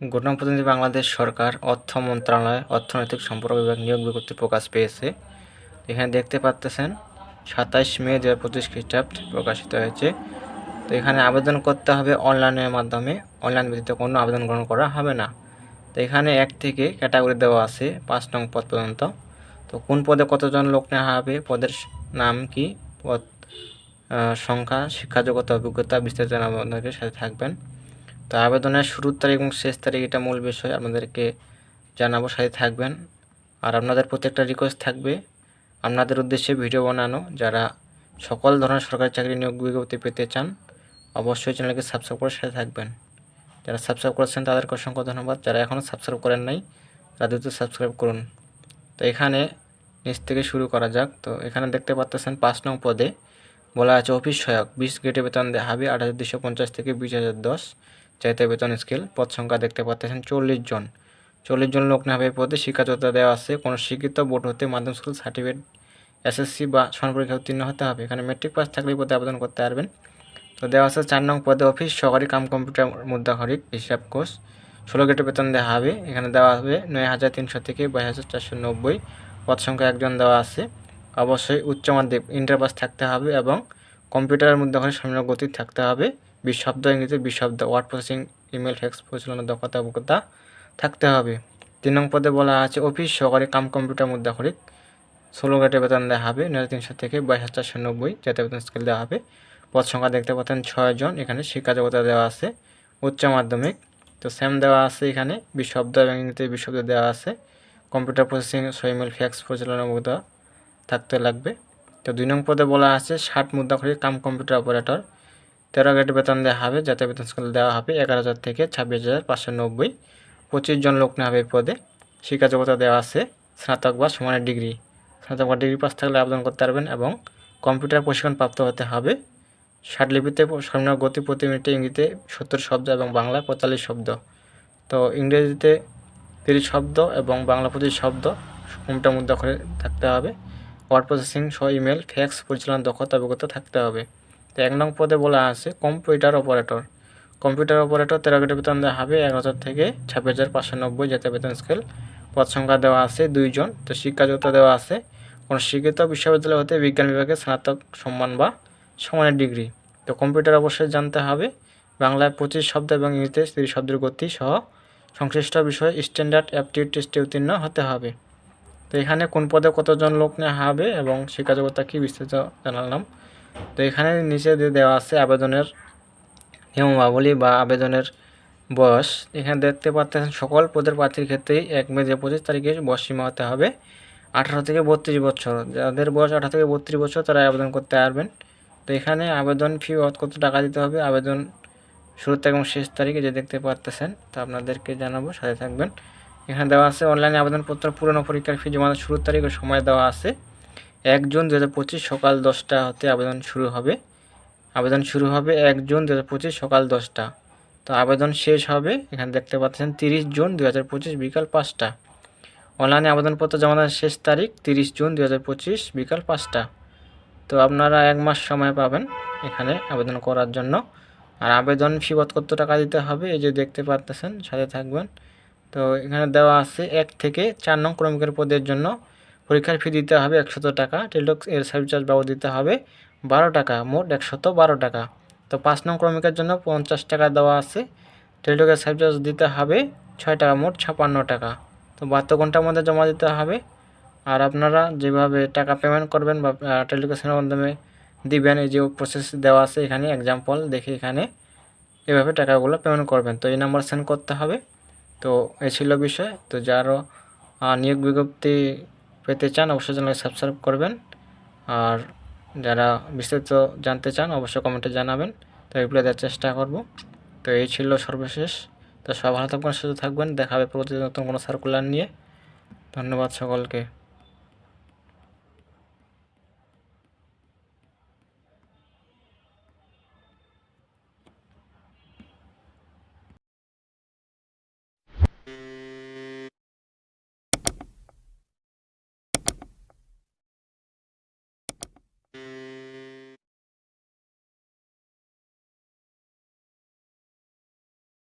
গণপ্রতিনিধি বাংলাদেশ সরকার, অর্থ মন্ত্রণালয়, অর্থনৈতিক সম্পর্ক বিভাগ নিয়োগ বিজ্ঞপ্তি প্রকাশ পেয়েছে। এখানে দেখতে পাচ্তেছেন সাতাইশ মে দু হাজার পঁচিশ খ্রিস্টাব্দ প্রকাশিত হয়েছে। তো এখানে আবেদন করতে হবে অনলাইনের মাধ্যমে, অনলাইন ব্যতীত কোনো আবেদন গ্রহণ করা হবে না। তো এখানে এক থেকে ক্যাটাগরি দেওয়া আছে, পাঁচ নং পদ পর্যন্ত। তো কোন পদে কতজন লোক নেওয়া হবে, পদের নাম কি, পদ সংখ্যা, শিক্ষাযোগ্যতা, অভিজ্ঞতা বিস্তারিত আমাদেরকে সাথে থাকবেন। তো আবেদনের শুরুর তারিখ এবং শেষ তারিখ এটা মূল বিষয় আপনাদেরকে জানাব, সাথে থাকবেন। আর আপনাদের প্রতি একটা রিকোয়েস্ট থাকবে। আপনাদের উদ্দেশ্যে ভিডিও বানানো। যারা সকল ধরনের সরকারি চাকরি নিয়োগ বিজ্ঞপ্তি পেতে চান, অবশ্যই চ্যানেলকে সাবস্ক্রাইব করে সাথে থাকবেন। যারা সাবস্ক্রাইব করেছেন, তাদেরকে অসংখ্য ধন্যবাদ। যারা এখনও সাবস্ক্রাইব করেন নাই, তারা দ্রুত সাবস্ক্রাইব করুন। তো এখানে নিচ থেকে শুরু করা যাক। তো এখানে দেখতে পাচ্তেছেন পাঁচ নং পদে বলা আছে, অফিস সহায়ক, বিশ গ্রেডে বেতন দেওয়া হবে আট হাজার দুশো পঞ্চাশ থেকে বিশ হাজার দশ। চাইতে বেতন স্কেল পদ সংখ্যা দেখতে পাচ্ছেন চল্লিশ জন। চল্লিশ জন লোক নেওয়া পদে শিক্ষাযোগ্যতা দেওয়া আছে। কোনো শিক্ষিত বোর্ড হতে মাধ্যমিক স্কুল সার্টিফিকেট এসএসসি বা সমান পরীক্ষা উত্তীর্ণ হতে হবে। এখানে মেট্রিক পাস থাকলে পদে আবেদন করতে পারবেন। তো দেওয়া আছে চার নং পদে অফিস সহকারী কাম কম্পিউটার মুদ্রাহরিক হিসাব কোর্স ষোলো গেটে বেতন দেওয়া হবে। এখানে দেওয়া হবে নয় হাজার তিনশো থেকে বাইশ হাজার চারশো নব্বই। পদ সংখ্যা একজন দেওয়া আছে। অবশ্যই উচ্চ মাধ্যমিক ইন্টার পাস থাকতে হবে এবং কম্পিউটারের মধ্যে ওখানে সামনে গতি থাকতে হবে। বিশ শব্দ ইংরেজি বিশ শব্দ ওয়ার্ড প্রসেসিং ইমেল ফ্যাক্স পরিচালনার দক্ষতা, অভিজ্ঞতা থাকতে হবে। তিন নং পদে বলা আছে, অফিস, সহকারী কাম, কম্পিউটার মুদ্রাহরিক ষোলো গেটে বেতন দেওয়া হবে, নয় তিনশো থেকে বাইশ হাজার চারশো নব্বই যাতে বেতন স্কেল দেওয়া হবে। পদ সংখ্যা দেখতে পাচ্ছেন ছয়জন এখানে শিক্ষাযোগ্যতা দেওয়া আছে, উচ্চ মাধ্যমিক। তো সেম দেওয়া আছে এখানে বিশ শব্দ এবং ইংরেজিতে বিশ শব্দ দেওয়া আছে। কম্পিউটার প্রসেসিং সইমেল ফ্যাক্স পরিচালনা, অভিজ্ঞতা থাকতে লাগবে। তো দুই নং পদে বলা আছে, ষাট মুদ্রা করে কাম, কম্পিউটার অপারেটর তেরো গেটে বেতন দেওয়া হবে যাতে বেতন স্কেল দেওয়া হবে এগারো হাজার থেকে ছাব্বিশ হাজার পাঁচশো নব্বই। পঁচিশ জন লোক নেওয়া হবে এই পদে। শিক্ষাযোগ্যতা দেওয়া আছে, স্নাতক বা সমানের ডিগ্রি। স্নাতক বা ডিগ্রি পাস থাকলে আবেদন করতে পারবেন এবং কম্পিউটার প্রশিক্ষণ প্রাপ্ত হতে হবে। লিপিতে সর্বনিম্ন গতি প্রতি মিনিটে ইংরেজিতে সত্তর শব্দ এবং বাংলায় পঁয়তাল্লিশ শব্দ। তো ইংরেজিতে তিরিশ শব্দ এবং বাংলা পঁচিশ শব্দ কম্পিউটার মুদ্রা করে থাকতে হবে। ওয়ার্ড প্রসেসিং সহ ইমেল ফ্যাক্স পরিচালনার দক্ষতা, অভিজ্ঞতা থাকতে হবে। তো এক নং পদে বলা আছে কম্পিউটার অপারেটর। কম্পিউটার অপারেটর তেরো গেটে বেতন দেওয়া হবে এক হাজার থেকে ছাব্বিশ হাজার পাঁচশো নব্বই যাতে বেতন স্কেল। পদ সংখ্যা দেওয়া আছে দুইজন তো শিক্ষাযোগ্যতা দেওয়া আছে। কোনো শিক্ষিত বিশ্ববিদ্যালয় হতে বিজ্ঞান বিভাগে স্নাতক সম্মান বা সমানের ডিগ্রি। তো কম্পিউটার অবশ্যই জানতে হবে। বাংলায় পঁচিশ শব্দ এবং ইংরেজিতে তিরিশ শব্দের গতি সহ সংশ্লিষ্ট বিষয়ে স্ট্যান্ডার্ড অ্যাপটিউড টেস্টে উত্তীর্ণ হতে হবে। তো এখানে কোন পদে কতজন লোক নেওয়া হবে এবং শিক্ষাযোগ্যতা কী বিস্তারিত জানালাম। তো এখানে নিচে দিয়ে দেওয়া আছে আবেদনের নিয়মাবলী বা আবেদনের বয়স, এখানে দেখতে পাচ্ছেন সকল পদের প্রার্থীর ক্ষেত্রেই এক মে পঁচিশ তারিখে বয়স সীমা হতে হবে আঠারো থেকে বত্রিশ বছর। যাদের বয়স আঠারো থেকে বত্রিশ বছর, তারা আবেদন করতে পারবেন। তো এখানে আবেদন ফি কত টাকা দিতে হবে? আবেদন শুরু থেকে এবং শেষ তারিখে যে দেখতে পারতেছেন, তা আপনাদেরকে জানাব, সাথে থাকবেন। এখানে দেওয়া আছে, অনলাইনে আবেদনপত্র পূরণ ও পরীক্ষার ফি জমা শুরুর তারিখ ও সময় দেওয়া আছে। এক জুন দু হাজার পঁচিশ সকাল দশটা হতে আবেদন শুরু হবে। আবেদন শুরু হবে এক জুন দু হাজার পঁচিশ সকাল দশটা। তো আবেদন শেষ হবে, এখানে দেখতে পাচ্ছেন তিরিশ জুন দু হাজার পঁচিশ বিকাল পাঁচটা। অনলাইনে আবেদনপত্র জমা দেওয়ার শেষ তারিখ তিরিশ জুন দু হাজার পঁচিশ বিকাল পাঁচটা। তো আপনারা এক মাস সময় পাবেন এখানে আবেদন করার জন্য। আর আবেদন ফি কত টাকা দিতে হবে, এই যে দেখতে পারতেছেন সাথে থাকবেন। তো এখানে দেওয়া আছে এক থেকে চার নং ক্রমিকের পদের জন্য পরীক্ষার ফি দিতে হবে একশত টাকা টেলটক এর সার্ভিস চার্জ বাবদ দিতে হবে বারো টাকা, মোট একশত বারো টাকা। তো পাঁচ নং ক্রমিকের জন্য পঞ্চাশ টাকা দেওয়া আছে টেলটকের সার্ভিস চার্জ দিতে হবে ছয় টাকা, মোট ছাপান্ন টাকা। তো বাহাত্তর ঘণ্টার মধ্যে জমা দিতে হবে। আর আপনারা যেভাবে টাকা পেমেন্ট করবেন বা টেলিকেশনের মাধ্যমে দিবেন, এই যে প্রসেস দেওয়া আছে এখানে এক্সাম্পল দেখে এখানে এভাবে টাকাগুলো পেমেন্ট করবেন। তো এই নাম্বার সেন্ড করতে হবে। তো এই ছিল বিষয়। তো যারও নিয়োগ বিজ্ঞপ্তি পেতে চান, অবশ্যই চ্যানেলকে সাবস্ক্রাইব করবেন। আর যারা বিস্তারিত জানতে চান, অবশ্যই কমেন্টে জানাবেন। তো রিপ্লাই দেওয়ার চেষ্টা করব। তো এই ছিল সর্বশেষ। তো সব ভালো থাকবেন, সুস্থ থাকবেন। দেখা প্রতিদিন নতুন কোনো সার্কুলার নিয়ে। ধন্যবাদ সকলকে।